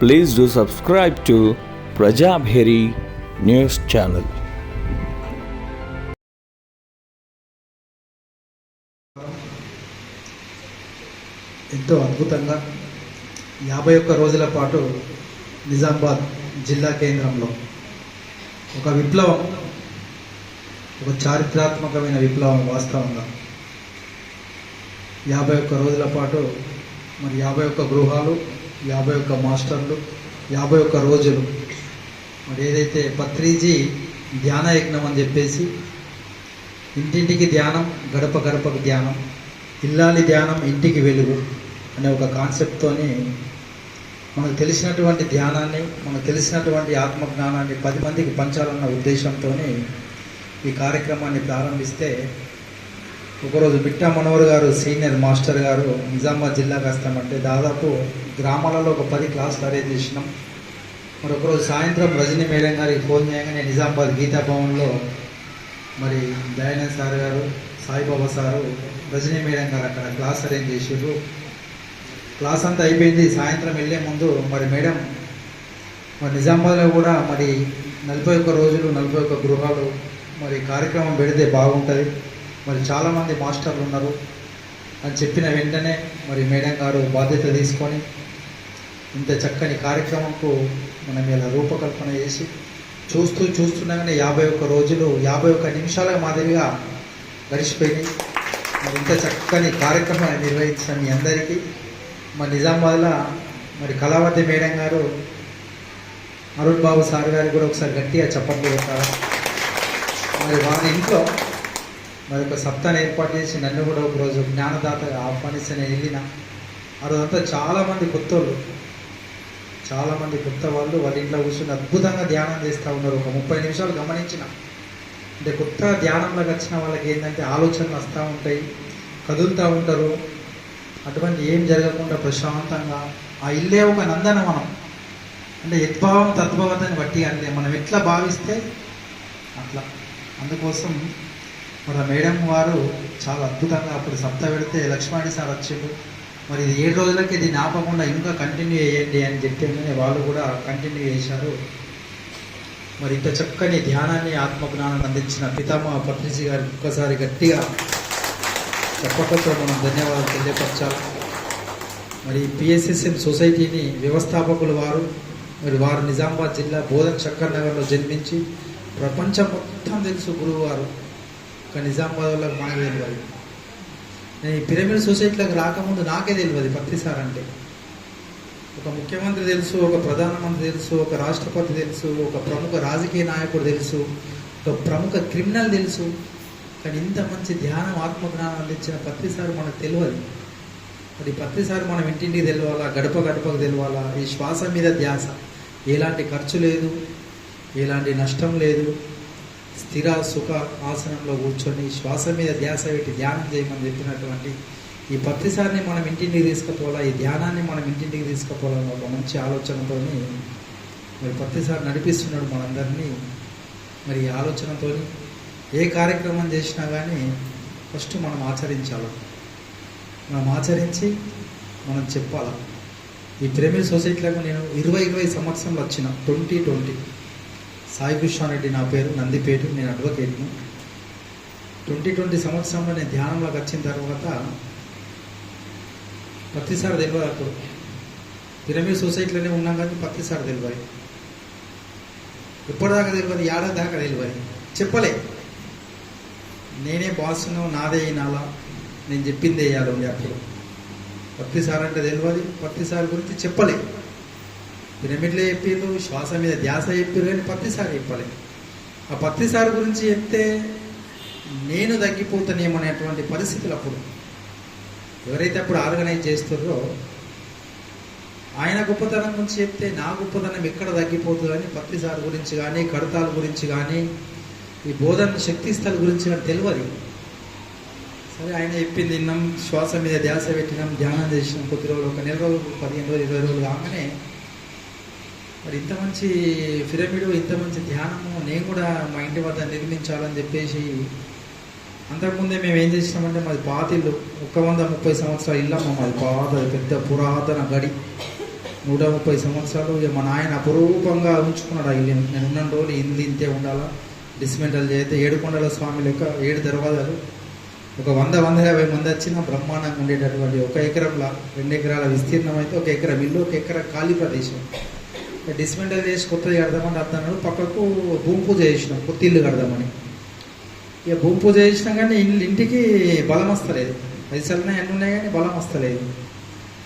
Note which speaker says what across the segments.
Speaker 1: Please do subscribe to Prajabheri news channel.
Speaker 2: ఎంతో అద్భుతంగా యాభై ఒక్క రోజుల పాటు నిజామాబాద్ జిల్లా కేంద్రంలో ఒక విప్లవం ఒక చారిత్రాత్మకమైన విప్లవం వాస్తవంగా యాభై ఒక్క రోజుల పాటు మరి యాభై ఒక్క గృహాలు యాభై ఒక్క మాస్టర్లు యాభై ఒక్క రోజులు. మరి ఏదైతే పత్రిజీ ధ్యాన యజ్ఞం అని చెప్పేసి ఇంటింటికి ధ్యానం గడప గడపకు ధ్యానం ఇల్లాలి ధ్యానం ఇంటికి వెలుగు అనే ఒక కాన్సెప్ట్తోని మనకు తెలిసినటువంటి ధ్యానాన్ని మనకు తెలిసినటువంటి ఆత్మజ్ఞానాన్ని పది మందికి పంచాలన్న ఉద్దేశంతో ఈ కార్యక్రమాన్ని ప్రారంభిస్తే ఒకరోజు బిట్టా మనోహర్ గారు సీనియర్ మాస్టర్ గారు నిజామాబాద్ జిల్లాకు వస్తామంటే దాదాపు గ్రామాలలో ఒక పది క్లాసులు అరేంజ్ చేసినాం. మరొక రోజు సాయంత్రం రజనీ మేడం గారికి ఫోన్ చేయగానే నిజామాబాద్ గీతా భవన్లో మరి దయానంద్ సార్ గారు సాయిబాబా సారు రజనీ మేడం గారు అక్కడ క్లాస్ అరేంజ్ చేసారు క్లాస్ అంతా అయిపోయింది. సాయంత్రం వెళ్ళే ముందు మరి మేడం మరి నిజామాబాద్లో కూడా మరి నలభై ఒక్క రోజులు నలభై ఒక్క గృహాలు మరి కార్యక్రమం పెడితే బాగుంటుంది. మరి చాలామంది మాస్టర్లు ఉన్నారు. అని చెప్పిన వెంటనే మరి మేడం గారు బాధ్యత తీసుకొని ఇంత చక్కని కార్యక్రమంకు మనం ఇలా రూపకల్పన చేసి చూస్తూ చూస్తుండగానే యాభై ఒక్క రోజులు యాభై ఒక్క నిమిషాల మాదిరిగా గడిచిపోయినాయి. మరి ఇంత చక్కని కార్యక్రమాన్ని నిర్వహించిన మీ అందరికీ మా నిజామాబాద్లో మరి కళావతి మేడం గారు అరుణ్ బాబు సార్ గారికి కూడా ఒకసారి గట్టిగా చప్పట్లు పెట్టారు మరి వారి ఇంట్లో మరి ఒక సప్తాన్ని ఏర్పాటు చేసి నన్ను కూడా ఒకరోజు జ్ఞానదాతగా ఆహ్వానిస్తే నేను వెళ్ళిన. ఆ రోజంతా చాలామంది కొత్త వాళ్ళు చాలామంది కొత్త వాళ్ళు వాళ్ళ ఇంట్లో కూర్చొని అద్భుతంగా ధ్యానం చేస్తూ ఉన్నారు. ఒక ముప్పై నిమిషాలు గమనించిన. అంటే కొత్త ధ్యానంలోకి వచ్చిన వాళ్ళకి ఏంటంటే ఆలోచనలు వస్తూ ఉంటాయి కదులుతూ ఉంటారు. అటువంటి ఏం జరగకుండా ప్రశాంతంగా ఆ ఇల్లే ఒక నందనవనం అంటే యద్భావం తద్భావతని బట్టి అంటే మనం ఎట్లా భావిస్తే అట్లా. అందుకోసం మన మేడం వారు చాలా అద్భుతంగా అప్పుడు సప్త పెడితే లక్ష్మణి సార్ వచ్చిండు. మరి ఇది ఏడు రోజులకి ఇది ఆపకుండా ఇంకా కంటిన్యూ చేయండి అని చెప్పి వాళ్ళు కూడా కంటిన్యూ చేశారు. మరి ఇంత చక్కని ధ్యానాన్ని ఆత్మజ్ఞానాన్ని అందించిన పితామహ పత్రిజీ గారికి ఒక్కసారి గట్టిగా చెప్పకతో మనం ధన్యవాదాలు తెలియపరచాలి. మరి పిఎస్ఎస్ఎం సొసైటీని వ్యవస్థాపకులు వారు మరి వారు నిజామాబాద్ జిల్లా బోధన్ చక్కర్ నగర్లో జన్మించి ప్రపంచం మొత్తం తెలుసు గురువు వారు ఒక నిజామాబాద్ వాళ్ళకి మనకు తెలియదు. నేను ఈ పిరమిడ్ సొసైటీలోకి రాకముందు నాకే తెలియదు పత్రి సార్ అంటే. ఒక ముఖ్యమంత్రి తెలుసు ఒక ప్రధానమంత్రి తెలుసు ఒక రాష్ట్రపతి తెలుసు ఒక ప్రముఖ రాజకీయ నాయకుడు తెలుసు ఒక ప్రముఖ క్రిమినల్ తెలుసు. కానీ ఇంత మంచి ధ్యానం ఆత్మజ్ఞానం అందించిన ప్రతిసారి మనకు తెలియదు. మరి ప్రతిసారి మనం ఇంటింటికి తెలియాలా గడప గడపకు తెలియాలా ఈ శ్వాస మీద ధ్యాస. ఎలాంటి ఖర్చు లేదు ఎలాంటి నష్టం లేదు స్థిర సుఖ ఆసనంలో కూర్చొని శ్వాస మీద ధ్యాస పెట్టి ధ్యానం చేయమని చెప్పినటువంటి ఈ ప్రతిసారిని మనం ఇంటింటికి తీసుకుపోవాలా? ఈ ధ్యానాన్ని మనం ఇంటింటికి తీసుకుపోవాలని ఒక మంచి ఆలోచనతో మరి పత్రిసారి నడిపిస్తున్నాడు మనందరినీ. మరి ఈ ఆలోచనతో ఏ కార్యక్రమం చేసినా కానీ ఫస్ట్ మనం ఆచరించాలి? మనం ఆచరించి మనం చెప్పాలి? ఈ ప్రేమిల్ సొసైటీలకు నేను ఇరవై ఇరవై సంవత్సరంలో వచ్చిన ట్వంటీ ట్వంటీ. సాయి కృష్ణారెడ్డి నా పేరు నందిపేట నేను అడ్వకేట్ను. ట్వంటీ ట్వంటీ సంవత్సరంలో నేను ధ్యానంలోకి వచ్చిన తర్వాత ప్రతిసారి తెలియదు అప్పుడు. పిరమిడ్ సొసైటీలోనే ఉన్నాం కానీ ప్రతిసారి తెలియదు ఎప్పటిదాకా తెలియదు ఏడాది దాకా తెలియదు చెప్పలే. నేనే బాసును నాదే అయినాలా నేను చెప్పింది వేయాలి అప్పుడు. ప్రతిసారి అంటే తెలియదు ప్రతిసారి గురించి చెప్పలే. పిరమిడ్లో చెప్పిర్రు శ్వాస మీద ధ్యాస చెప్పారు కానీ పత్తిసారి చెప్పలేదు ఆ పత్తిసారి గురించి చెప్తే నేను తగ్గిపోతానేమనేటువంటి పరిస్థితులు అప్పుడు. ఎవరైతే అప్పుడు ఆర్గనైజ్ చేస్తారో ఆయన గొప్పతనం గురించి చెప్తే నా గొప్పతనం ఎక్కడ తగ్గిపోతుందని పత్తిసారి గురించి కానీ కడతాల గురించి కానీ ఈ బోధన శక్తి స్థల గురించి కానీ తెలియదు. సరే ఆయన చెప్పింది విన్నాం శ్వాస మీద ధ్యాస పెట్టినాం ధ్యానం చేసినాం కొద్ది రోజులు ఒక నెల రోజులు పదిహేను రోజులు ఇరవై రోజులు కాగానే మరి ఇంత మంచి పిరమిడ్ ఇంత మంచి ధ్యానము నేను కూడా మా ఇంటి వద్ద నిర్మించాలని చెప్పేసి అంతకుముందే మేము ఏం చేసినామంటే మాది పాత ఇల్లు. ఒక వంద ముప్పై సంవత్సరాల ఇల్లమ్మ మాది పాత పెద్ద పురాతన గడి. నూట ముప్పై సంవత్సరాలు ఇక మా నాయన అపురూపంగా ఉంచుకున్నాడు ఆ ఇల్లు నేను ఉన్న రోజులు ఇల్లు ఇంతే ఉండాలా? డిస్మెంటల్ చేస్తే ఏడుకొండల స్వామి లెక్క ఏడు దర్వాజాలు. ఒక వంద వంద యాభై మంది వచ్చిన బ్రహ్మాండంగా ఉండేటటువంటి ఒక ఎకరంలో రెండు ఎకరాల విస్తీర్ణం అయితే ఒక ఎకరం ఇల్లు ఒక ఎకరం ఖాళీ ప్రదేశం. డిస్మెంటల్ చేసి కొత్తది కడదామని అర్థం పక్కకు భూమి పూజ చేసినాం కొత్త ఇల్లు కడదామని. ఇక భూమి పూజ చేసినా కానీ ఇల్లు ఇంటికి బలం వస్తలేదు. పైసలునే ఎన్ని ఉన్నాయి కానీ బలం వస్తలేదు.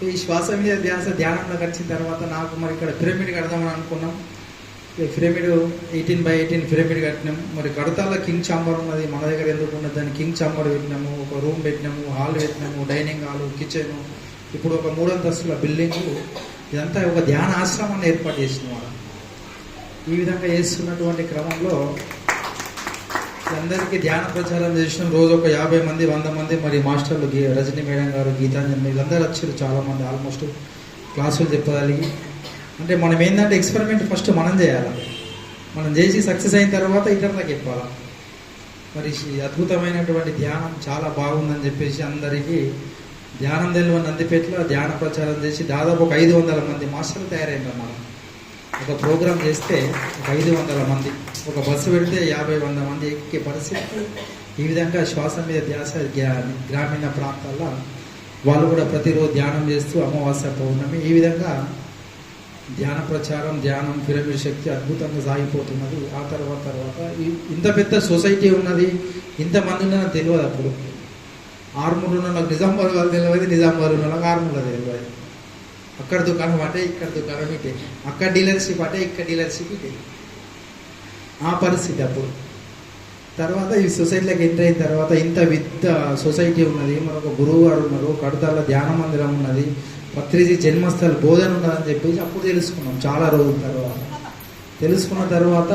Speaker 2: ఈ శ్వాస మీద ధ్యాస ధ్యానంలో గడిచిన తర్వాత నాకు మరి ఇక్కడ పిరమిడ్ కడదామని అనుకున్నాం. ఈ pyramid eighteen by eighteen pyramid కట్టినాం. మరి కడతాల కింగ్ చాంబర్ ఉన్నది. మన దగ్గర ఎందుకు ఉన్నది దాన్ని కింగ్ చాంబర్ పెట్టినాము. ఒక రూమ్ పెట్టినాము. హాల్ పెట్టినాము. Dining hall kitchen. ఇప్పుడు ఒక మూడంతస్తుల బిల్డింగ్. ఇదంతా ఒక ధ్యాన ఆశ్రమాన్ని ఏర్పాటు చేసిన వాళ్ళు ఈ విధంగా చేస్తున్నటువంటి క్రమంలో అందరికీ ధ్యాన ప్రచారం చేసిన. రోజు ఒక యాభై మంది వంద మంది మరి మాస్టర్లు గీ- రజనీ మేడం గారు గీతాంజలి వీళ్ళందరూ వచ్చారు చాలామంది ఆల్మోస్ట్ క్లాసులు చెప్పగలిగి. అంటే మనం ఏంటంటే ఎక్స్పెరిమెంట్ ఫస్ట్ మనం చేయాలి? మనం చేసి సక్సెస్ అయిన తర్వాత ఇతరులకు చెప్పాలి? మరి అద్భుతమైనటువంటి ధ్యానం చాలా బాగుందని చెప్పేసి అందరికీ ధ్యానం తెలియని నందిపేటలో ధ్యాన ప్రచారం చేసి దాదాపు ఒక ఐదు వందల మంది మాస్టర్లు తయారైనారు మనం. ఒక ప్రోగ్రామ్ చేస్తే ఒక ఐదు వందల మంది ఒక బస్సు పెడితే యాభై వంద మంది ఎక్కే పరిస్థితి. ఈ విధంగా శ్వాస మీద ధ్యాస గ్రామీణ ప్రాంతాల్లో వాళ్ళు కూడా ప్రతిరోజు ధ్యానం చేస్తూ అమావాస్య పౌర్ణమి ఈ విధంగా ధ్యాన ప్రచారం ధ్యానం పిరమిడ్ శక్తి అద్భుతంగా సాగిపోతున్నది. ఆ తర్వాత తర్వాత ఇంత పెద్ద సొసైటీ ఉన్నది ఇంతమంది ఉన్నది తెలియదు అప్పుడు. ఆర్మూర్ ఉన్న వాళ్ళకి నిజామాబాద్ వాళ్ళు తెలియదు నిజామాబాద్ ఉన్న వాళ్ళకి తెలియదు. అక్కడ దుకాణం అంటే ఇక్కడ దుకాణం ఇటే అక్కడ డీలర్షిప్ అంటే ఇక్కడ డీలర్షిప్ ఇటే. ఆ పరిస్థితి అప్పుడు. తర్వాత ఈ సొసైటీలోకి ఎంటర్ అయిన తర్వాత ఇంత విత్ సొసైటీ ఉన్నది మనకు గురువు గారు ఉన్నారు కడతాల ధ్యాన మందిరం ఉన్నది పత్రిజీ జన్మస్థల బోధన ఉన్నదని చెప్పేసి అప్పుడు తెలుసుకున్నాం చాలా రోజుల తర్వాత. తెలుసుకున్న తర్వాత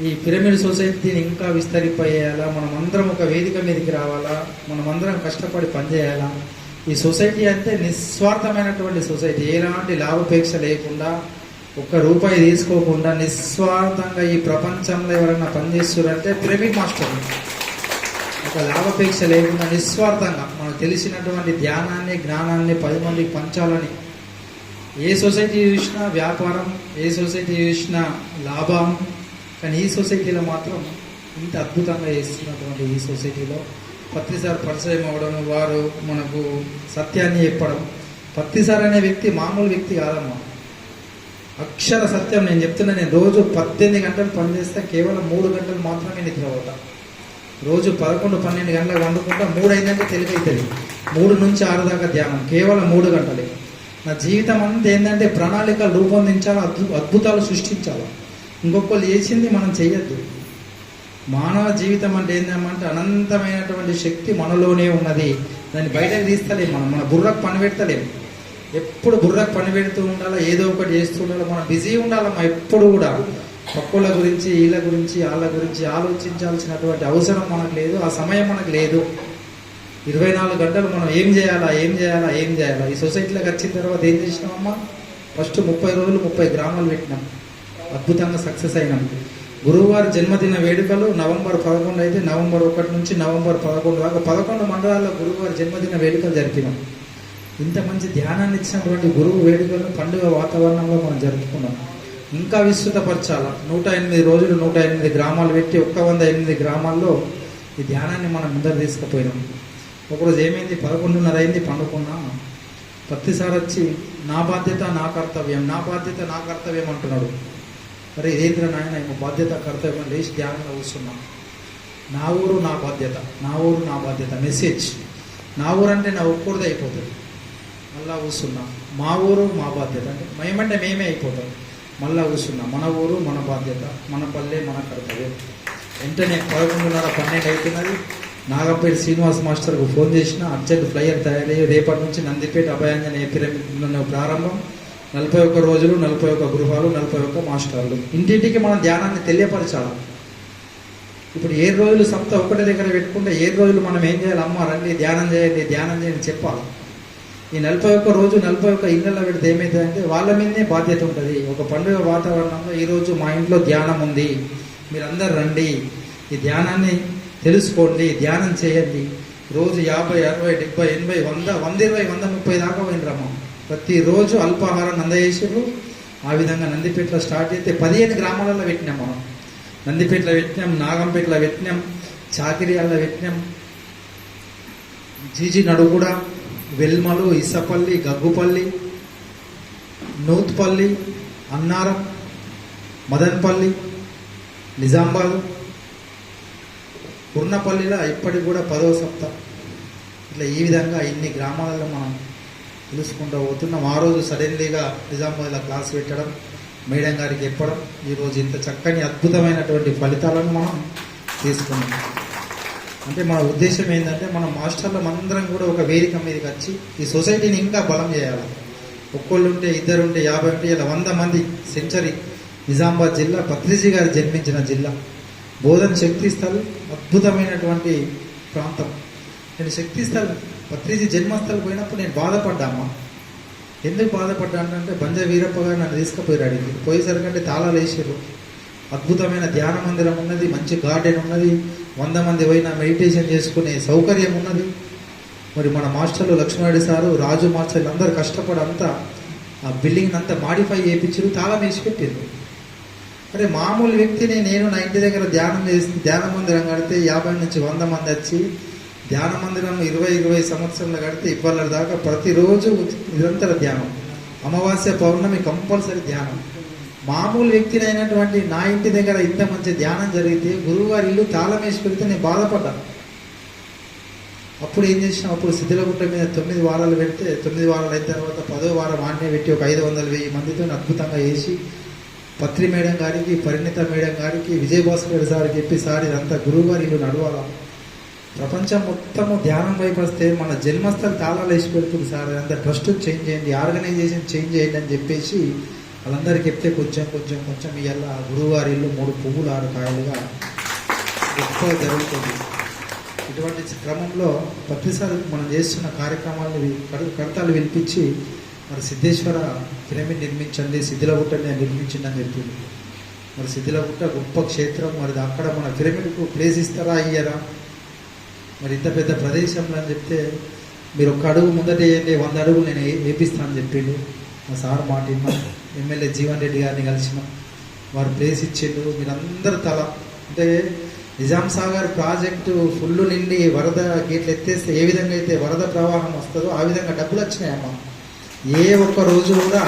Speaker 2: ఈ పిరమిడ్ సొసైటీని ఇంకా విస్తరిపోయేలా మనం అందరం ఒక వేదిక మీదకి రావాలా మనం అందరం కష్టపడి పనిచేయాలా? ఈ సొసైటీ అంటే నిస్వార్థమైనటువంటి సొసైటీ. ఎలాంటి లాభాపేక్ష లేకుండా ఒక్క రూపాయి తీసుకోకుండా నిస్వార్థంగా ఈ ప్రపంచంలో ఎవరైనా పనిచేస్తున్నారంటే పిరమిడ్ మాస్టర్. ఒక లాభాపేక్ష లేకుండా నిస్వార్థంగా మనకు తెలిసినటువంటి ధ్యానాన్ని జ్ఞానాన్ని పది మందికి పంచాలని ఏ సొసైటీ చూసినా వ్యాపారం ఏ సొసైటీ చూసినా లాభం కానీ ఈ సొసైటీలో మాత్రం ఇంత అద్భుతంగా చేస్తున్నటువంటి ఈ సొసైటీలో పత్రిసార్ పరిచయం అవ్వడం వారు మనకు సత్యాన్ని చెప్పడం పత్తిసార్ అనే వ్యక్తి మామూలు వ్యక్తి కాదమ్మా. అక్షర సత్యం నేను చెప్తున్నా నేను రోజు పద్దెనిమిది గంటలు పనిచేస్తే కేవలం మూడు గంటలు మాత్రమే నిద్రపోతా. రోజు పదకొండు పన్నెండు గంటలకు వండుకుంటా మూడు అయిందంటే తెలివి. అవుతుంది మూడు నుంచి ఆరు దాకా ధ్యానం కేవలం మూడు గంటలే. నా జీవితం అంతా ఏంటంటే ప్రణాళికలు రూపొందించాలి అద్భు అద్భుతాలు సృష్టించాలి. ఇంకొకళ్ళు చేసింది మనం చేయొద్దు మానవ జీవితం అంటే ఏంటంటే అనంతమైనటువంటి శక్తి మనలోనే ఉన్నది. దాన్ని బయటకు తీస్తలేం మనం మన బుర్రకు పని పెడతలేము ఎప్పుడు బుర్రకు పని పెడుతూ ఉండాలా ఏదో ఒకటి చేస్తూ ఉండాలి మనం బిజీ మనం ఎప్పుడు కూడా. పక్కుల గురించి వీళ్ళ గురించి వాళ్ళ గురించి ఆలోచించాల్సినటువంటి అవసరం మనకు లేదు ఆ సమయం మనకు లేదు. ఇరవై నాలుగు గంటలు మనం ఏం చేయాలా ఏం చేయాలా ఏం చేయాలా? ఈ సొసైటీలోకి వచ్చిన తర్వాత ఏం చేసినామమ్మా? ఫస్ట్ ముప్పై రోజులు ముప్పై గ్రామాలు పెట్టినాం. అద్భుతంగా సక్సెస్ అయినాం గురువారి జన్మదిన వేడుకలు నవంబర్ పదకొండు అయితే నవంబర్ ఒకటి నుంచి నవంబర్ పదకొండు దాకా పదకొండు మండలాల్లో గురువారి జన్మదిన వేడుకలు జరిపినాం. ఇంత మంచి ధ్యానాన్ని ఇచ్చినటువంటి గురువు వేడుకలను పండుగ వాతావరణంలో మనం జరుపుకున్నాం. ఇంకా విస్తృతపరచాల? నూట ఎనిమిది రోజులు నూట ఎనిమిది గ్రామాలు పెట్టి ఒక్క వంద ఎనిమిది గ్రామాల్లో ఈ ధ్యానాన్ని మనం ముందర తీసుకుపోయినాం. ఒకరోజు ఏమైంది? పదకొండున్నర అయింది పండుకున్నా. ప్రతిసారి వచ్చి నా బాధ్యత నా కర్తవ్యం నా బాధ్యత నా కర్తవ్యం అంటున్నాడు. మరి ఇదేంద్ర నాయన ఇంకో బాధ్యత కర్తవ్యం లేచి ధ్యానంలో కూర్చున్నా. నా ఊరు నా బాధ్యత నా ఊరు నా బాధ్యత మెసేజ్. నా ఊరు అంటే నా ఒక్కడిది అయిపోతుంది. మళ్ళా కూర్చున్నా. మా ఊరు మా బాధ్యత. అంటే మేమంటే మేమే అయిపోతాం. మళ్ళా కూర్చున్నా. మన ఊరు మన బాధ్యత మన పల్లె మన కర్తవ్యం. వెంటనే పదకొండున్నర పన్నెండు అవుతున్నది నాగపేట శ్రీనివాస్ మాస్టర్కు ఫోన్ చేసిన అర్జెంట్ ఫ్లైయర్ తయారయ్యి రేపటి నుంచి నందిపేట అభయాంజనే పిరమిడ్ ప్రారంభం. నలభై ఒక్క రోజులు నలభై ఒక్క గృహాలు నలభై ఒక్క మాస్టర్లు. ఇంటింటికి మనం ధ్యానాన్ని తెలియపరచాలి. ఇప్పుడు ఏ రోజులు సంస్థ ఒకటి దగ్గర పెట్టుకుంటే ఏ రోజులు మనం ఏం చేయాలి? అమ్మ రండి ధ్యానం చేయండి ధ్యానం చేయండి చెప్పాలి. ఈ నలభై ఒక్క రోజు నలభై ఒక్క ఇళ్ళల్లో పెడితే ఏమవుతుందంటే వాళ్ళ మీదనే బాధ్యత ఉంటుంది. ఒక పండుగ వాతావరణంలో ఈరోజు మా ఇంట్లో ధ్యానం ఉంది. మీరందరు రండి. ఈ ధ్యానాన్ని తెలుసుకోండి ధ్యానం చేయండి. రోజు యాభై అరవై డెబ్బై ఎనభై వంద వంద ఇరవై వంద ముప్పై దాకా పోయినరమ్మా ప్రతిరోజు అల్పాహారం నందయేశ్వరు ఆ విధంగా నందిపేటలో స్టార్ట్ అయితే పదిహేను గ్రామాలలో పెట్టినాం మనం. నందిపేటలో పెట్టినాం నాగంపేటలో పెట్టినాం చాకిరియాల్లో పెట్టినాం జీజీ నడుగుడ వెల్మలు ఇసపల్లి గగ్గుపల్లి నూత్పల్లి అన్నారం మదన్పల్లి నిజామాబాద్ కుర్నపల్లిలో ఇప్పటికి కూడా పదో సప్త. ఇట్లా ఈ విధంగా ఇన్ని గ్రామాలలో మనం తెలుసుకుంటూ పోతున్నాం. ఆ రోజు సడన్లీగా నిజామాబాద్లో క్లాస్ పెట్టడం మేడం గారికి చెప్పడం ఈరోజు ఇంత చక్కని అద్భుతమైనటువంటి ఫలితాలను మనం తీసుకున్నాం. అంటే మన ఉద్దేశం ఏంటంటే మన మాస్టర్లు అందరం కూడా ఒక వేదిక మీదకి వచ్చి ఈ సొసైటీని ఇంకా బలం చేయాలి. ఒక్కళ్ళు ఉంటే ఇద్దరు ఉంటే యాభై ఉంటే ఇలా వంద మంది సెంచరీ నిజామాబాద్ జిల్లా పత్రిజీ గారు జన్మించిన జిల్లా. బోధన శక్తి స్థలం అద్భుతమైనటువంటి ప్రాంతం. నేను శక్తి స్థలం పత్రిజీ జన్మస్థల్ పోయినప్పుడు నేను బాధపడ్డామా ఎందుకు బాధపడ్డానంటే బంజ వీరప్ప గారు నన్ను తీసుకుపోయారు అడిగి. పోయేసరికంటే తాళాలు వేసారు. అద్భుతమైన ధ్యాన మందిరం ఉన్నది మంచి గార్డెన్ ఉన్నది వంద మంది పోయినా మెడిటేషన్ చేసుకునే సౌకర్యం ఉన్నది. మరి మన మాస్టర్లు లక్ష్మణరెడ్డి సారు రాజు మాస్టర్లు అందరు కష్టపడి అంతా ఆ బిల్డింగ్ అంతా మాడిఫై చేయించారు తాళం వేసి పెట్టారు అరే మామూలు వ్యక్తిని నేను నా ఇంటి దగ్గర ధ్యానం చేసి ధ్యాన మందిరం కడితే యాభై నుంచి వంద మంది వచ్చి ధ్యాన మందిరం ఇరవై ఇరవై సంవత్సరాలు కడితే ఇవ్వాలి దాకా ప్రతిరోజు నిరంతర ధ్యానం. అమావాస్య పౌర్ణమి కంపల్సరీ ధ్యానం. మామూలు వ్యక్తిని అయినటువంటి నా ఇంటి దగ్గర ఇంత మంచి ధ్యానం జరిగితే గురువుగారి ఇల్లు తాళం వేసి పెడితే నేను బాధపడ్డా అప్పుడు ఏం చేసినా అప్పుడు శిథిలగుట్ట మీద తొమ్మిది వారాలు పెడితే తొమ్మిది వారాలు అయిన తర్వాత పదో వారం ఆన్నే పెట్టి ఒక ఐదు వందల వెయ్యి మందితో అద్భుతంగా వేసి పత్రి మేడం గారికి పరిణిత మేడం గారికి విజయభాస్కర్ రెడ్డి సార్ చెప్పి సార్ ఇదంతా గురువుగారి ఇల్లు నడవాలా? ప్రపంచం మొత్తము ధ్యానం వైపు వస్తే మన జన్మస్థల తాళాలు వేసి పెడుతుంది సార్. అంత ట్రస్ట్ చేంజ్ చేయండి ఆర్గనైజేషన్ చేంజ్ చేయండి అని చెప్పేసి వాళ్ళందరికీ చెప్తే కొంచెం కొంచెం కొంచెం ఇవాళ గురువారి ఇల్లు మూడు పువ్వులు ఆరు కాయలుగా ఎక్కువ జరుగుతుంది. ఇటువంటి క్రమంలో ప్రతిసారి మనం చేస్తున్న కార్యక్రమాలను వి- కడతాలు వినిపించి మరి సిద్ధేశ్వర పిరమిడ్ నిర్మించండి శిథిలగుట్టని నిర్మించండి అని చెప్పింది మరి శిథిలగుట్ట గొప్ప క్షేత్రం. మరి అక్కడ మన పిరమిడ్కు ప్లేస్ ఇస్తారా అయ్యారా మరి ఇంత పెద్ద ప్రదేశంలో అని చెప్తే మీరు ఒక్క అడుగు ముందట వేయండి వంద అడుగులు నేను వేపిస్తానని చెప్పిండు. మా సార్ మాట ఎమ్మెల్యే జీవన్ రెడ్డి గారిని కలిసిన వారు ప్లేస్ ఇచ్చిండు. మీరందరు తల. అంటే నిజాం సాగర్ ప్రాజెక్టు ఫుల్ నిండి వరద గేట్లు ఎత్తేస్తే ఏ విధంగా అయితే వరద ప్రవాహం వస్తుందో ఆ విధంగా డబ్బులు వచ్చినాయమ్మా. ఏ ఒక్క రోజు కూడా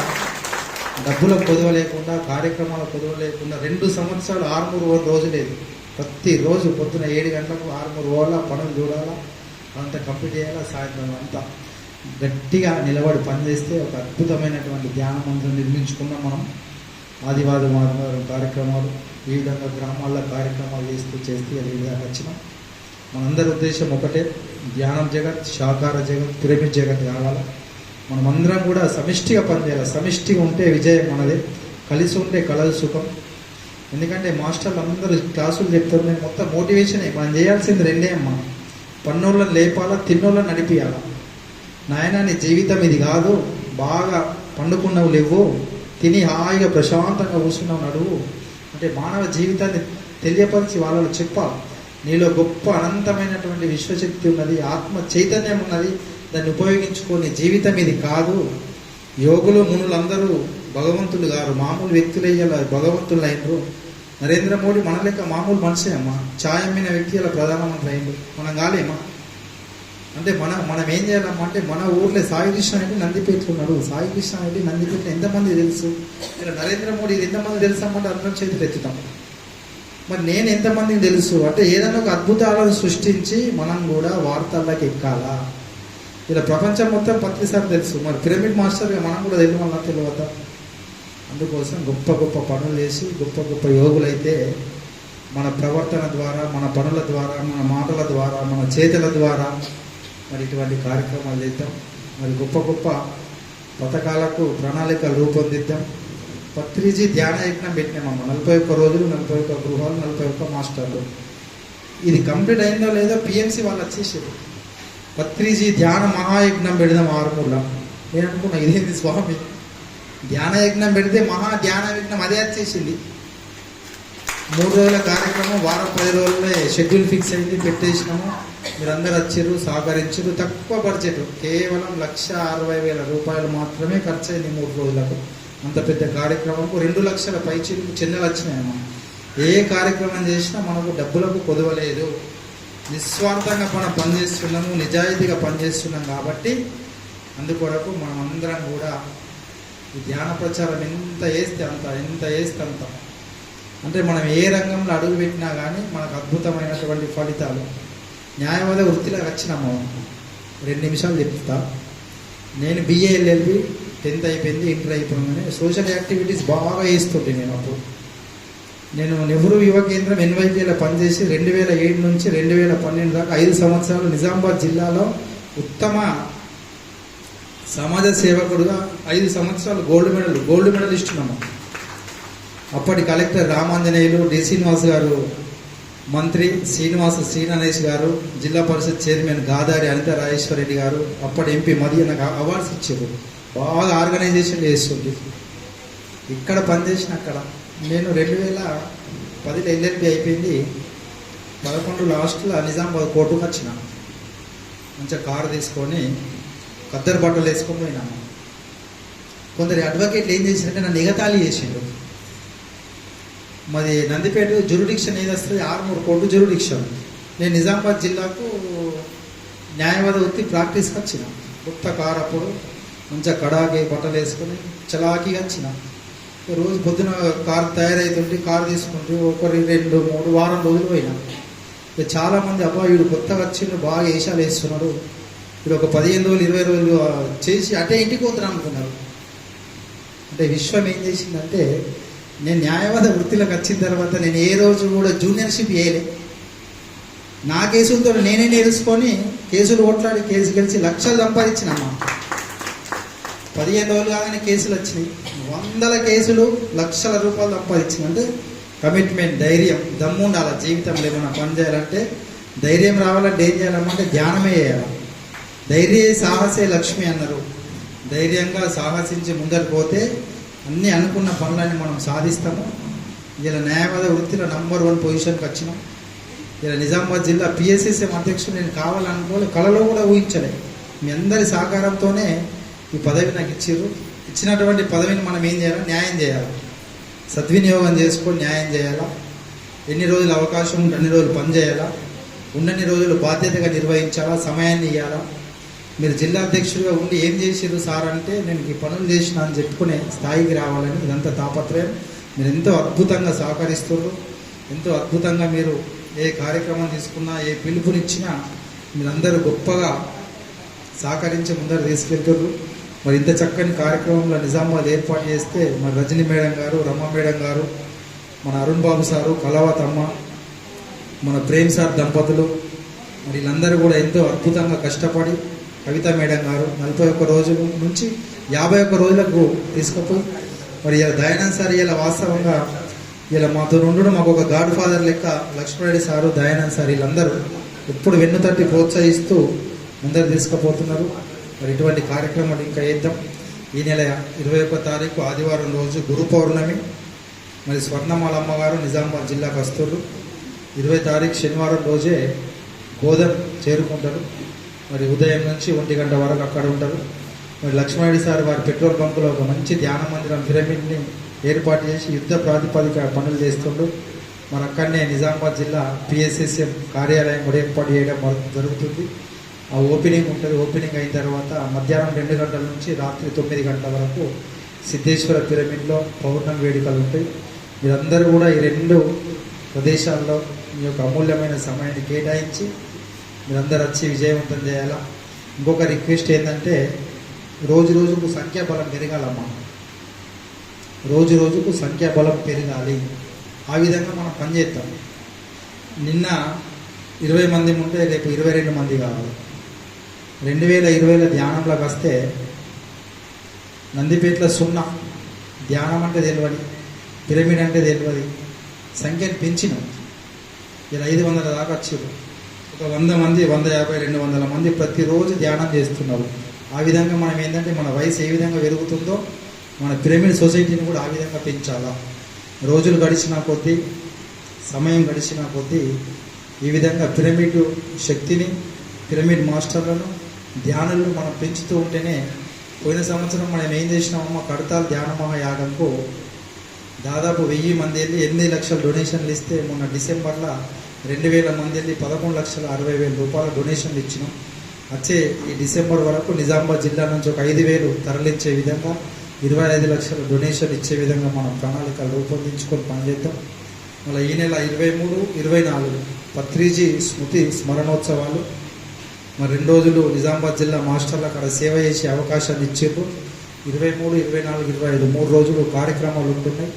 Speaker 2: డబ్బులకు కొదవ లేకుండా కార్యక్రమాలకు కొదవ లేకుండా రెండు సంవత్సరాలు ఆరుమూరు రోజు లేదు ప్రతిరోజు పొద్దున ఏడు గంటలకు ఆరుమూరు ఓళ్ళ పనులు చూడాలా అంత కంప్లీట్ చేయాలా సాయంత్రం అంతా గట్టిగా నిలబడి పనిచేస్తే ఒక అద్భుతమైనటువంటి ధ్యాన మందిరం నిర్మించుకున్నాం మనం. ఆదివారం ఆదివారం కార్యక్రమాలు ఈ విధంగా గ్రామాల్లో కార్యక్రమాలు చేస్తూ చేస్తూ ఈ విధంగా వచ్చినాం. మనందరి ఉద్దేశం ఒకటే ధ్యానం జగత్ శాకార జగత్ పిరమిడ్ జగత్ కావాలి. మనమందరం కూడా సమిష్టిగా పనిచేయాలి. సమిష్టిగా ఉంటే విజయం మనదే కలిసి ఉంటే కలదు సుఖం. ఎందుకంటే మాస్టర్లు అందరూ క్లాసులు చెప్తారు. నేను మొత్తం మోటివేషన్ మనం చేయాల్సింది రెండే అమ్మ. పన్నోళ్ళని లేపాలా తిన్నోళ్ళని నడిపియాలా? నాయన నీ జీవితం ఇది కాదు. బాగా పండుకున్నవు లేవు. తిని హాయిగా ప్రశాంతంగా కూర్చున్నావు నడువు అంటే మానవ జీవితాన్ని తెలియపరిచి వాళ్ళలో చెప్పాలి నీలో గొప్ప అనంతమైనటువంటి విశ్వశక్తి ఉన్నది ఆత్మ చైతన్యం ఉన్నది. దాన్ని ఉపయోగించుకొని జీవితం ఇది కాదు. యోగులు మునులందరూ భగవంతులు గారు మామూలు వ్యక్తులు భగవంతులు అయినరు నరేంద్ర మోడీ మన లెక్క మామూలు మనిషే అమ్మా. ఛాయం మీద వ్యక్తి అలా ప్రధానమంత్రి అయింది మనం కాలేమా అంటే మన మనం ఏం చేయాలమ్మా అంటే మన ఊర్లో సాయి కృష్ణ అంటే నందిపేట్లు ఉన్నాడు. సాయి కృష్ణ అంటే నందిపేట్లు ఎంతమంది తెలుసు? ఇలా నరేంద్ర మోడీ ఇది ఎంతమంది తెలుసు అమ్మంటే అందరం చేతులు ఎత్తుతాం. మరి నేను ఎంతమందికి తెలుసు? అంటే ఏదైనా ఒక అద్భుతాలను సృష్టించి మనం కూడా వార్తల్లోకి ఎక్కాలా? ఇలా ప్రపంచం మొత్తం పత్రిసారి తెలుసు. మరి పిరమిడ్ మాస్టర్గా మనం కూడా తెలియమన్నా తెలియదా అందుకోసం గొప్ప గొప్ప పనులు చేసి గొప్ప గొప్ప యోగులైతే మన ప్రవర్తన ద్వారా మన పనుల ద్వారా మన మాటల ద్వారా మన చేతుల ద్వారా మరి ఇటువంటి కార్యక్రమాలు చేద్దాం. మరి గొప్ప గొప్ప పథకాలకు ప్రణాళికలు రూపొందిద్దాం. పత్రిజీ ధ్యాన యజ్ఞం పెట్టినామమ్మ నలభై ఒక్క రోజులు నలభై ఒక్క గృహాలు నలభై ఒక్క మాస్టర్లు. ఇది కంప్లీట్ అయిందో లేదో పిఎంసి వాళ్ళు వచ్చేసారు. పత్రిజీ ధ్యాన మహాయజ్ఞం పెడదాం ఆరుమూల నేను అనుకున్నా ఇదేంది స్వామి? ధ్యాన యజ్ఞం పెడితే మహా ధ్యాన యజ్ఞం అదే వచ్చేసింది మూడు రోజుల కార్యక్రమం వారం పది రోజులే షెడ్యూల్ ఫిక్స్ అయింది పెట్టేసినాము. మీరందరూ వచ్చారు సహకరించారు తక్కువ బడ్జెట్ కేవలం లక్ష అరవై వేల రూపాయలు మాత్రమే ఖర్చు అయింది మూడు రోజులకు. అంత పెద్ద కార్యక్రమంకు రెండు లక్షల పైచీలకు చిన్నలు వచ్చినాయమ్మా ఏ కార్యక్రమం చేసినా మనకు డబ్బులకు కొదవలేదు. నిస్వార్థంగా మనం పనిచేస్తున్నాము నిజాయితీగా పనిచేస్తున్నాం కాబట్టి అందుకొరకు మనం అందరం కూడా ఈ ధ్యాన ప్రచారం ఎంత వేస్తే అంత ఎంత వేస్తే అంత. అంటే మనం ఏ రంగంలో అడుగు పెట్టినా కానీ మనకు అద్భుతమైనటువంటి ఫలితాలు. న్యాయవాద వృత్తిలో వచ్చినాము. రెండు నిమిషాలు చెప్తా. నేను బిఏఎల్ఎల్బి టెన్త్ అయిపోయింది ఇంటర్ అయిపోయింది సోషల్ యాక్టివిటీస్ బాగా వేస్తుంటే నేను అప్పుడు. నేను నెహ్రూ యువ కేంద్రం ఎన్వైపీలో పనిచేసి రెండు వేల ఏడు నుంచి రెండు వేల పన్నెండు దాకా ఐదు సంవత్సరాలు నిజామాబాద్ జిల్లాలో ఉత్తమ సమాజ సేవకుడుగా ఐదు సంవత్సరాలు గోల్డ్ మెడల్ గోల్డ్ మెడల్ ఇస్తున్నాము అప్పటి కలెక్టర్ రామాంజనేయులు డి. శ్రీనివాస్ గారు మంత్రి శ్రీనివాస శ్రీనరేష్ గారు జిల్లా పరిషత్ చైర్మన్ గాదారి అనిత రాజేశ్వరరెడ్డి గారు అప్పటి ఎంపీ మధ్య నాకు అవార్డ్స్ ఇచ్చారు. బాగా ఆర్గనైజేషన్ చేస్తుంది ఇక్కడ పనిచేసిన అక్కడ నేను రెండు వేల పదిలో ఎల్ఎల్బి అయిపోయింది. పదకొండు లాస్ట్లో నిజామాబాద్ కోర్టుకు వచ్చిన. మంచిగా కారు తీసుకొని కద్దరు బట్టలు వేసుకొని పోయినాము. కొందరు అడ్వకేట్లు ఏం చేశారంటే నన్ను ఎగతాళి చేసిండు. మాది నందిపేట జురుడిక్షన్ ఏది వస్తుంది ఆరుమూరు కోట్లు జురుడిక్షన్ నేను నిజామాబాద్ జిల్లాకు న్యాయవాద వృత్తి ప్రాక్టీస్కి వచ్చిన. గుప్త కార్ అప్పుడు మంచిగా కడాకి బట్టలు వేసుకొని చలాకీగా వచ్చిన. రోజు పొద్దున కార్ తయారైతుంటే కార్ తీసుకుంటూ ఒకరి రెండు మూడు వారం రోజులు పోయినా. ఇక చాలా మంది అబ్బా వీడు కొత్తగా వచ్చిండు బాగా వేషాలు వేస్తున్నాడు. వీడు ఒక పదిహేను రోజులు ఇరవై రోజులు చేసి అటే ఇంటికి పోతున్నాను అనుకున్నారు. అంటే విశ్వం ఏం చేసిందంటే నేను న్యాయవాద వృత్తిలోకి వచ్చిన తర్వాత నేను ఏ రోజు కూడా జూనియర్షిప్ చేయలే. నా కేసులతో నేనే నేర్చుకొని కేసులు కొట్లాడి కేసు గెలిచి లక్షలు సంపాదించినమ్మా పదిహేను రోజులు కాగానే కేసులు వచ్చినాయి. వందల కేసులు లక్షల రూపాయలు సంపాదించిన. అంటే కమిట్మెంట్ ధైర్యం దమ్ము ఉండాలి? జీవితంలో ఏమైనా పని చేయాలంటే ధైర్యం రావాలంటే ఏం చేయాలమ్మంటే ధ్యానమే చేయాలి? ధైర్య సాహసే లక్ష్మి అన్నారు. ధైర్యంగా సాహసించి ముందరు పోతే అన్ని అనుకున్న పనులన్నీ మనం సాధిస్తాము. ఇలా న్యాయవాద వృత్తిలో నంబర్ వన్ పొజిషన్కి వచ్చినాం. ఇలా నిజామాబాద్ జిల్లా పిఎస్ఎస్ఎం అధ్యక్షుడు నేను కావాలనుకోలే కళలో కూడా ఊహించలే. మీ అందరి సహకారంతోనే ఈ పదవి నాకు ఇచ్చారు ఇచ్చినటువంటి పదవిని మనం ఏం చేయాలి? న్యాయం చేయాలి? సద్వినియోగం చేసుకొని న్యాయం చేయాలా? ఎన్ని రోజులు అవకాశం ఉంటే అన్ని రోజులు పనిచేయాలా ఉన్నన్ని రోజులు బాధ్యతగా నిర్వహించాలా? సమయాన్ని ఇవ్వాలా మీరు జిల్లా అధ్యక్షుడిగా ఉండి ఏం చేసారు సార్ అంటే నేను ఈ పనులు చేసిన అని చెప్పుకునే స్థాయికి రావాలని ఇదంతా తాపత్రయం. మీరు ఎంతో అద్భుతంగా సహకరిస్తున్నారు ఎంతో అద్భుతంగా మీరు ఏ కార్యక్రమం తీసుకున్నా ఏ పిలుపునిచ్చినా మీరందరూ గొప్పగా సహకరించి ముందర తీసుకెళ్తున్నారు మరి ఇంత చక్కని కార్యక్రమంలో నిజామాబాద్ ఏర్పాటు చేస్తే మరి రజని మేడం గారు రమ్మ మేడం గారు మన అరుణ్ బాబు సారు కలవతమ్మ మన ప్రేమ్ సార్ దంపతులు మరి వీళ్ళందరూ కూడా ఎంతో అద్భుతంగా కష్టపడి కవిత మేడం గారు నలభై ఒక్క రోజుల నుంచి యాభై ఒక్క రోజులకు తీసుకుపోయి మరి ఇలా దయానంద్ సార్ ఇలా వాస్తవంగా ఇలా మాతో ఉండడం మాకు ఒక గాడ్ ఫాదర్ లెక్క లక్ష్మణరెడ్డి సారు దయానంద్ సార్ వీళ్ళందరూ ఎప్పుడు వెన్ను తట్టి ప్రోత్సహిస్తూ ముందరు తీసుకుపోతున్నారు. మరి ఇటువంటి కార్యక్రమాలు ఇంకా చేద్దాం. ఈ నెల ఇరవై ఒక్క తారీఖు ఆదివారం రోజు గురు పౌర్ణమి. మరి స్వర్ణమాల అమ్మగారు నిజామాబాద్ జిల్లాకు కస్తూరు ఇరవై తారీఖు శనివారం రోజే గోదం చేరుకుంటారు. మరి ఉదయం నుంచి ఒంటి గంట వరకు అక్కడ ఉంటారు. మరి లక్ష్మణుడి సార్ వారి పెట్రోల్ బంకులో ఒక మంచి ధ్యాన మందిరం పిరమిడ్ని ఏర్పాటు చేసి యుద్ధ ప్రాతిపదిక పనులు చేస్తుండ్రు మన అక్కడనే నిజామాబాద్ జిల్లా పిఎస్ఎస్ఎం కార్యాలయం కూడా ఏర్పాటు చేయడం జరుగుతుంది. ఆ ఓపెనింగ్ ఉంటుంది. ఓపెనింగ్ అయిన తర్వాత మధ్యాహ్నం రెండు గంటల నుంచి రాత్రి తొమ్మిది గంటల వరకు సిద్ధేశ్వర పిరమిడ్లో పౌర్ణమి వేడుకలు ఉంటాయి. మీరందరూ కూడా ఈ రెండు ప్రదేశాల్లో మీ యొక్క అమూల్యమైన సమయాన్ని కేటాయించి మీరందరూ వచ్చి విజయవంతం చేయాలా? ఇంకొక రిక్వెస్ట్ ఏంటంటే రోజు రోజుకు సంఖ్యాబలం పెరగాలమ్మా. రోజు రోజుకు సంఖ్యాబలం పెరగాలి. ఆ విధంగా మనం పనిచేస్తాం నిన్న ఇరవై మంది ఉంటే రేపు ఇరవై రెండు మంది కావాలి రెండు వేల ఇరవైలో ధ్యానంలోకి వస్తే నందిపేట్ల సున్నా. ధ్యానం అంటే తెలియదు. పిరమిడ్ అంటే తెలియదు. సంఖ్యను పెంచినాం. ఇలా ఐదు వందల దాకా వచ్చారు ఒక వంద మంది వంద యాభై రెండు వందల మంది ప్రతిరోజు ధ్యానం చేస్తున్నారు. ఆ విధంగా మనం ఏంటంటే మన వయసు ఏ విధంగా పెరుగుతుందో మన పిరమిడ్ సొసైటీని కూడా ఆ విధంగా పెంచాలా. రోజులు గడిచిన కొద్దీ సమయం గడిచిన కొద్దీ ఈ విధంగా పిరమిడ్ శక్తిని పిరమిడ్ మాస్టర్లను ధ్యానులను మనం పెంచుతూ ఉంటేనే పోయిన సంవత్సరం మనం ఏం చేసినామో కడతాల్ ధ్యాన మహాయాగంకు దాదాపు వెయ్యి మంది వెళ్ళి ఎనిమిది లక్షల డొనేషన్లు ఇస్తే మొన్న డిసెంబర్లో రెండు వేల మంది పదకొండు లక్షల అరవై వేల రూపాయల డొనేషన్లు ఇచ్చినాం. వచ్చే ఈ డిసెంబర్ వరకు నిజామాబాద్ జిల్లా నుంచి ఒక ఐదు వేలు తరలించే విధంగా ఇరవై ఐదు లక్షల డొనేషన్ ఇచ్చే విధంగా మనం ప్రణాళిక రూపొందించుకొని పనిచేద్దాం. మళ్ళీ ఈ నెల ఇరవై మూడు ఇరవై నాలుగు పత్రిజీ స్మృతి స్మరణోత్సవాలు. మరి రెండు రోజులు నిజామాబాద్ జిల్లా మాస్టర్లు అక్కడ సేవ చేసే అవకాశాన్ని ఇచ్చారు ఇరవై మూడు ఇరవై నాలుగు ఇరవై ఐదు మూడు రోజులు కార్యక్రమాలు ఉంటున్నాయి.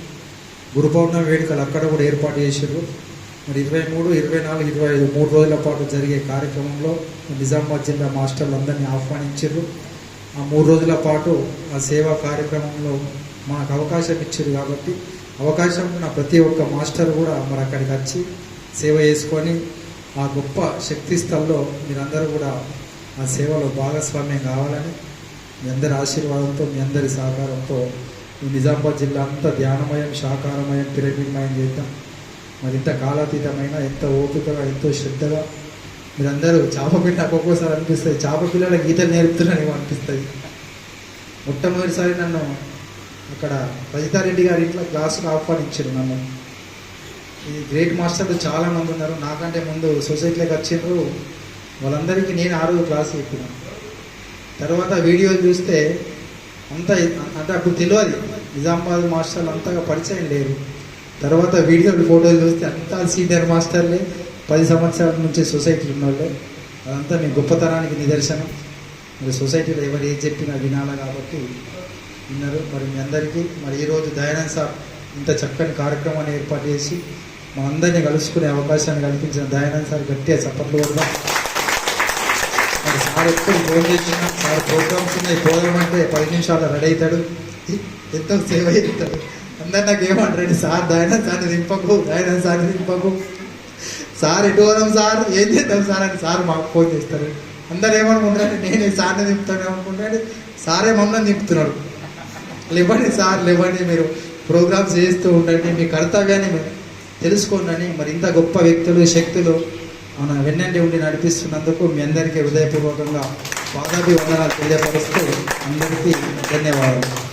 Speaker 2: గురు పౌర్ణమి వేడుకలు అక్కడ కూడా ఏర్పాటు చేశారు మరి ఇరవై మూడు ఇరవై నాలుగు ఇరవై ఐదు మూడు రోజుల పాటు జరిగే కార్యక్రమంలో నిజామాబాద్ జిల్లా మాస్టర్లు అందరినీ ఆహ్వానించారు ఆ మూడు రోజుల పాటు ఆ సేవా కార్యక్రమంలో మనకు అవకాశం ఇచ్చారు కాబట్టి అవకాశం ఉన్న ప్రతి ఒక్క మాస్టర్ కూడా మరి అక్కడికి వచ్చి సేవ చేసుకొని ఆ గొప్ప శక్తి స్థల్లో మీరందరూ కూడా ఆ సేవలో భాగస్వామ్యం కావాలని మీ అందరి ఆశీర్వాదంతో మీ అందరి సహకారంతో ఈ నిజామాబాద్ జిల్లా అంతా ధ్యానమయం శాకారమయం పిరమిడ్మయం చేద్దాం. మరి ఇంత కాలాతీతమైన ఎంత ఓపికగా ఎంతో శ్రద్ధగా మీరందరూ చేప పిల్ల నాకు ఒక్కోసారి అనిపిస్తుంది. చేప పిల్లల గీతలు నేర్పుతున్నానేమో అనిపిస్తుంది. మొట్టమొదటిసారి నన్ను అక్కడ రజితారెడ్డి గారి ఇంట్లో క్లాసుకు ఆహ్వానించారు నన్ను. ఈ గ్రేట్ మాస్టర్లు చాలామంది ఉన్నారు. నాకంటే ముందు సొసైటీలోకి వచ్చిండ్రు వాళ్ళందరికీ నేను ఆ రోజు క్లాస్ చెప్పిన. తర్వాత వీడియోలు చూస్తే అంత అంటే అప్పుడు తెలియదు. నిజామాబాద్ మాస్టర్లు అంతగా పరిచయం లేరు. తర్వాత వీడితో ఫోటోలు చూస్తే అంతా సీనియర్ మాస్టర్లే. పది సంవత్సరాల నుంచి సొసైటీలో ఉన్నోళ్ళే. అదంతా మీ గొప్పతనానికి నిదర్శనం. మీరు సొసైటీలో ఎవరు ఏది చెప్పినా వినాల కాబట్టి విన్నారు. మరి మీ అందరికీ మరి ఈరోజు దయానంద్ సార్ ఇంత చక్కని కార్యక్రమాన్ని ఏర్పాటు చేసి మా అందరినీ కలుసుకునే అవకాశాన్ని కల్పించిన దయానంద్ సార్ గట్టిగా చప్పట్లు కూడా మరి సార్ ఎప్పుడు ఫోన్ చేసినా సార్ ప్రోగ్రామ్స్ ఉన్నాయి పోదామంటే పది నిమిషాలు రెడీ అవుతాడు. ఎంతో సేవ అవుతాడు అందరు నాకు ఏమంటారండి? సార్ దాయన సార్ దింపకు దాయన సార్ దింపకు సార్ ఎటు పోదాం సార్ ఏం చేద్దాం సార్ అని సార్ మాకు ఫోన్ చేస్తారు. అందరు ఏమనుకుంటారంటే నేనే సార్ని దింపుతాను అనుకుంటాడు. సారే మమ్మల్ని దింపుతున్నాడు లేవండి సార్ లేవండి మీరు. ప్రోగ్రామ్స్ చేస్తూ ఉండండి. మీ కర్తవ్యాన్ని తెలుసుకోండి. మరి ఇంత గొప్ప వ్యక్తులు శక్తులు మన వెన్నంటి ఉండి నడిపిస్తున్నందుకు మీ అందరికీ హృదయపూర్వకంగా పాదాభివందనాలు తెలియపరుస్తూ అందరికీ ధన్యవాదాలు.